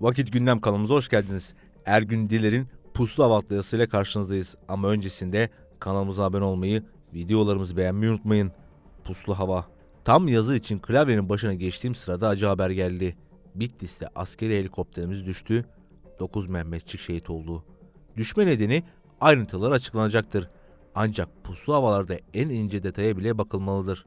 Vakit Gündem kanalımıza hoş geldiniz. Ergün Diler'in Puslu Hava yazısıyla karşınızdayız. Ama öncesinde kanalımıza abone olmayı, videolarımızı beğenmeyi unutmayın. Puslu Hava. Tam yazı için klavyenin başına geçtiğim sırada acı haber geldi. Bitlis'te askeri helikopterimiz düştü. 9 Mehmetçik şehit oldu. Düşme nedeni ayrıntılar açıklanacaktır. Ancak puslu havalarda en ince detaya bile bakılmalıdır.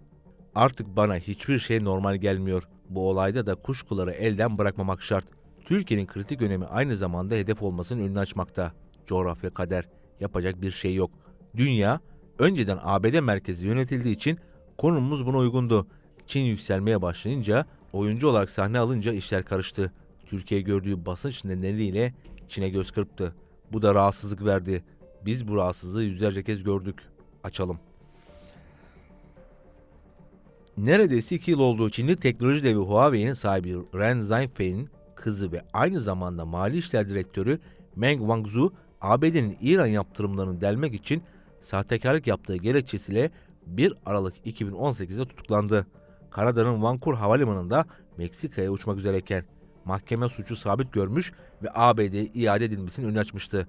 Artık bana hiçbir şey normal gelmiyor. Bu olayda da kuşkuları elden bırakmamak şart. Türkiye'nin kritik önemi aynı zamanda hedef olmasının önünü açmakta. Coğrafya kader. Yapacak bir şey yok. Dünya önceden ABD merkezi yönetildiği için konumumuz buna uygundu. Çin yükselmeye başlayınca, oyuncu olarak sahne alınca işler karıştı. Türkiye gördüğü basınç nedeniyle Çin'e göz kırptı. Bu da rahatsızlık verdi. Biz bu rahatsızlığı yüzlerce kez gördük. Açalım. Neredeyse 2 yıl oldu Çinli teknoloji devi Huawei'nin sahibi Ren Zhengfei'nin kızı ve aynı zamanda Mali İşler Direktörü Meng Wanzhou, ABD'nin İran yaptırımlarını delmek için sahtekarlık yaptığı gerekçesiyle 1 Aralık 2018'de tutuklandı. Kanada'nın Vancouver Havalimanı'nda Meksika'ya uçmak üzereyken mahkeme suçu sabit görmüş ve ABD'ye iade edilmesinin önünü açmıştı.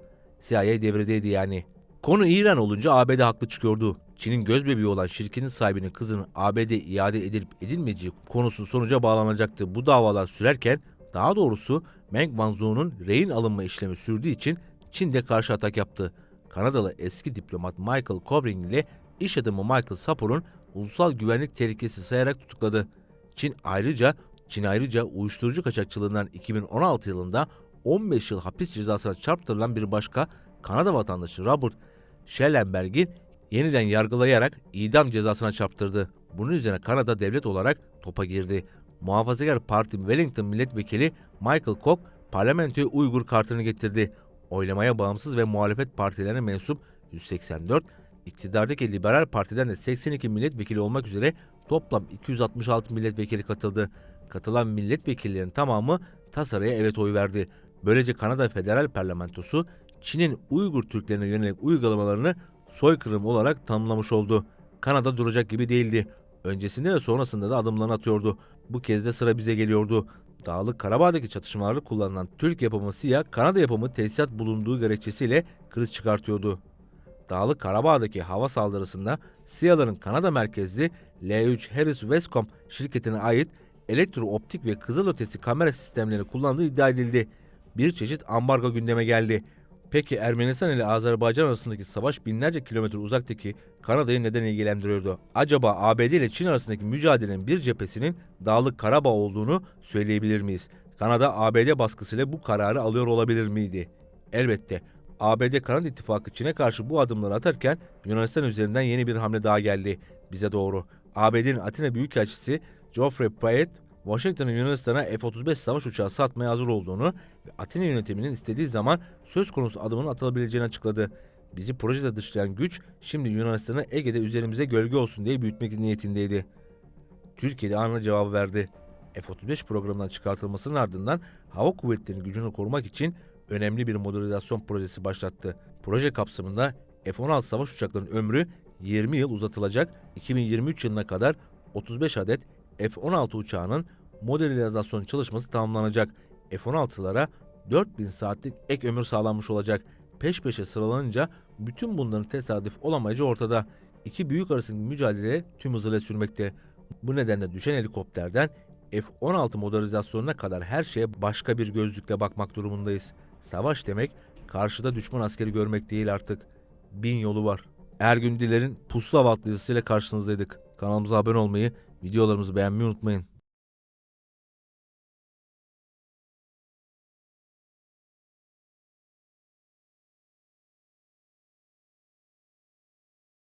CIA devredeydi yani. Konu İran olunca ABD haklı çıkıyordu. Çin'in gözbebeği olan şirketin sahibinin kızının ABD iade edilip edilmeyeceği konusu sonuca bağlanacaktı. Bu davalar sürerken daha doğrusu Meng Wanzhou'nun rehin alınma işlemi sürdüğü için Çin de karşı atak yaptı. Kanadalı eski diplomat Michael Kovring ile iş adamı Michael Sapor'un ulusal güvenlik tehlikesi sayarak tutukladı. Çin ayrıca Çin ayrıca uyuşturucu kaçakçılığından 2016 yılında 15 yıl hapis cezasına çarptırılan bir başka Kanada vatandaşı Robert Schellenberg'i yeniden yargılayarak idam cezasına çarptırdı. Bunun üzerine Kanada devlet olarak topa girdi. Muhafazakar Parti Wellington Milletvekili Michael Koch parlamentoya Uygur kartını getirdi. Oylamaya bağımsız ve muhalefet partilerine mensup 184, iktidardaki Liberal Parti'den de 82 milletvekili olmak üzere toplam 266 milletvekili katıldı. Katılan milletvekillerinin tamamı tasarıya evet oy verdi. Böylece Kanada Federal Parlamentosu Çin'in Uygur Türklerine yönelik uygulamalarını soykırım olarak tanımlamış oldu. Kanada duracak gibi değildi. Öncesinde ve sonrasında da adımlarını atıyordu. Bu kez de sıra bize geliyordu. Dağlık Karabağ'daki çatışmalarda kullanılan Türk yapımı SİHA, Kanada yapımı tesisat bulunduğu gerekçesiyle kriz çıkartıyordu. Dağlık Karabağ'daki hava saldırısında SİHA'ların Kanada merkezli L3 Harris Westcom şirketine ait elektrooptik ve kızılötesi kamera sistemleri kullandığı iddia edildi. Bir çeşit ambargo gündeme geldi. Peki Ermenistan ile Azerbaycan arasındaki savaş binlerce kilometre uzaktaki Kanada'yı neden ilgilendiriyordu? Acaba ABD ile Çin arasındaki mücadelenin bir cephesinin Dağlık Karabağ olduğunu söyleyebilir miyiz? Kanada ABD baskısıyla bu kararı alıyor olabilir miydi? Elbette. ABD Kanada ittifakı Çin'e karşı bu adımları atarken Yunanistan üzerinden yeni bir hamle daha geldi bize doğru. ABD'nin Atina Büyükelçisi Geoffrey Payet, Washington'ın Yunanistan'a F-35 savaş uçağı satmaya hazır olduğunu ve Atina yönetiminin istediği zaman söz konusu adımın atılabileceğini açıkladı. Bizi projede dışlayan güç şimdi Yunanistan'ı Ege'de üzerimize gölge olsun diye büyütmek niyetindeydi. Türkiye'de anında cevabı verdi. F-35 programından çıkartılmasının ardından hava kuvvetlerinin gücünü korumak için önemli bir modernizasyon projesi başlattı. Proje kapsamında F-16 savaş uçaklarının ömrü 20 yıl uzatılacak. 2023 yılına kadar 35 adet F-16 uçağının modernizasyon çalışması tamamlanacak. F-16'lara 4000 saatlik ek ömür sağlanmış olacak. Peş peşe sıralanınca bütün bunların tesadüf olamayacağı ortada. İki büyük arasındaki mücadele tüm hızıyla sürmekte. Bu nedenle düşen helikopterden F-16 modernizasyonuna kadar her şeye başka bir gözlükle bakmak durumundayız. Savaş demek karşıda düşman askeri görmek değil artık. Bin yolu var. Ergün Diler'in Pusula Vatlı dizisiyle karşınızdaydık. Kanalımıza abone olmayı, videolarımızı beğenmeyi unutmayın.